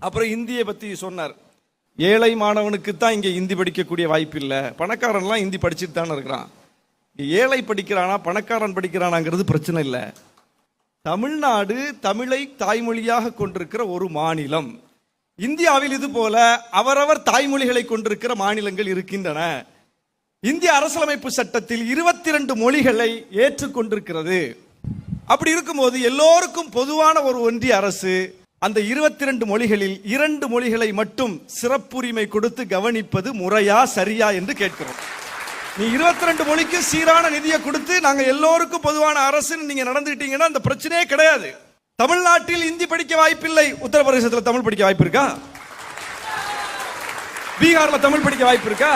அப்புறம் இந்தியை பத்தி சொன்னார். ஏழை மாணவனுக்கு தான் இங்க இந்தி படிக்கக்கூடிய வாய்ப்பு இல்லை. பணக்காரன்லாம் இந்தி படிச்சுட்டு தானே இருக்கிறான். ஏழை படிக்கிறானா பணக்காரன் படிக்கிறானாங்கிறது பிரச்சனை இல்லை. தமிழ்நாடு தமிழை தாய்மொழியாக கொண்டிருக்கிற ஒரு மாநிலம். இந்தியாவில் இது போல அவரவர் தாய்மொழிகளை கொண்டிருக்கிற மாநிலங்கள் இருக்கின்றன. இந்திய அரசியலமைப்பு சட்டத்தில் இருபத்தி ரெண்டு மொழிகளை ஏற்றுக்கொண்டிருக்கிறது. அப்படி இருக்கும்போது எல்லோருக்கும் பொதுவான ஒரு ஒன்றிய அரசு அந்த இருபத்தி ரெண்டு மொழிகளில் இரண்டு மொழிகளை மட்டும் சிறப்புரிமை கொடுத்து கவனிப்பது முறையா சரியா என்று கேட்கிறோம். நீ இருபத்தி ரெண்டு மொழிக்கு சீரான நிதியை கொடுத்து நாங்க எல்லோருக்கும் பொதுவான அரசுன்னு நீங்க நடந்துட்டீங்கன்னா அந்த பிரச்சனையே கிடையாது. தமிழ்நாட்டில் இந்தி படிக்க வாய்ப்பில்லை. உத்தரப்பிரதேசத்தில் தமிழ் படிக்க வாய்ப்பு இருக்கா? பீகார்ல தமிழ் படிக்க வாய்ப்பு இருக்கா?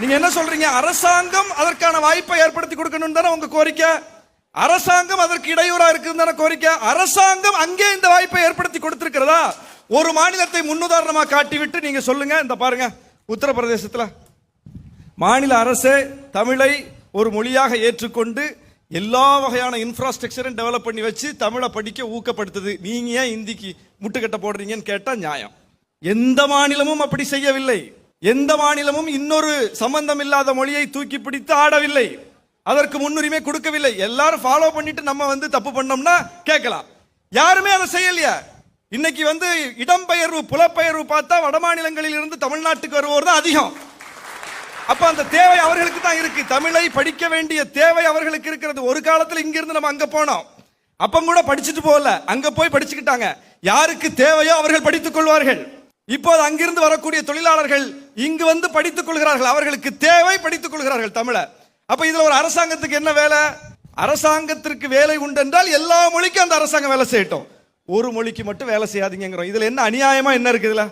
நீங்க என்ன சொல்றீங்க? அரசாங்கம் அதற்கான வாய்ப்பை ஏற்படுத்தி கொடுக்கணும் தானே உங்க கோரிக்கை? அரசாங்கம் அதற்கு இடையூறா இருக்குதுன்னு கோரிக்கை. அரசாங்கம் அங்கே இந்த வாய்ப்பை ஏற்படுத்தி கொடுத்திருக்கிறதா? ஒரு மாநிலத்தை முன்னுதாரணமாக காட்டிவிட்டு நீங்க சொல்லுங்க. இந்த பாருங்க உத்தரப்பிரதேசத்தில். மாநில அரசே தமிழை ஒரு மொழியாக ஏற்றுக்கொண்டு எல்லா வகையான இன்ஃப்ராஸ்ட்ரக்சரும் டெவலப் பண்ணி வச்சு தமிழை படிக்க ஊக்கப்படுத்துது. நீங்க ஏன் இந்திக்கு முட்டுக்கட்டை போடுறீங்கன்னு கேட்டால் நியாயம். எந்த மாநிலமும் அப்படி செய்யவில்லை. எந்த மாநிலமும் இன்னொரு சம்பந்தம் இல்லாத மொழியை தூக்கி பிடித்து ஆடவில்லை. அதற்கு முன்னுரிமை கொடுக்கவில்லை. எல்லாரும் ஃபாலோ பண்ணிட்டு நம்ம வந்து தப்பு பண்ணோம்னா கேட்கலாம். யாருமே அதை செய்யலையா. இன்னைக்கு வந்து இடம்பெயர்வு புலப்பெயர்வு பார்த்தா வடமாநிலங்களில் இருந்து தமிழ்நாட்டுக்கு வருவோர் தான் அதிகம். அப்ப அந்த தேவை அவர்களுக்கு தான் இருக்கு. தமிழை படிக்க வேண்டிய தேவை அவர்களுக்கு இருக்கிறது. ஒரு காலத்துல இங்கிருந்து நம்ம அங்க போனோம். அப்ப கூட படிச்சுட்டு போகல. அங்க போய் படிச்சுக்கிட்டாங்க. யாருக்கு தேவையோ அவர்கள் படித்துக் கொள்வார்கள். இப்போது அங்கிருந்து வரக்கூடிய தொழிலாளர்கள் இங்கு வந்து படித்துக் கொள்கிறார்கள். அவர்களுக்கு தேவை படித்துக் கொள்கிறார்கள் தமிழை. அப்ப இதுல ஒரு அரசாங்கத்துக்கு என்ன வேலை? அரசாங்கத்திற்கு வேலை உண்டு என்றால் எல்லா மொழிக்கும் அந்த அரசாங்கம் வேலை செய்யட்டும். ஒரு மொழிக்கு மட்டும் வேலை செய்யாதீங்கிறோம் இதுல என்ன அநியாயமா என்ன இருக்குதுல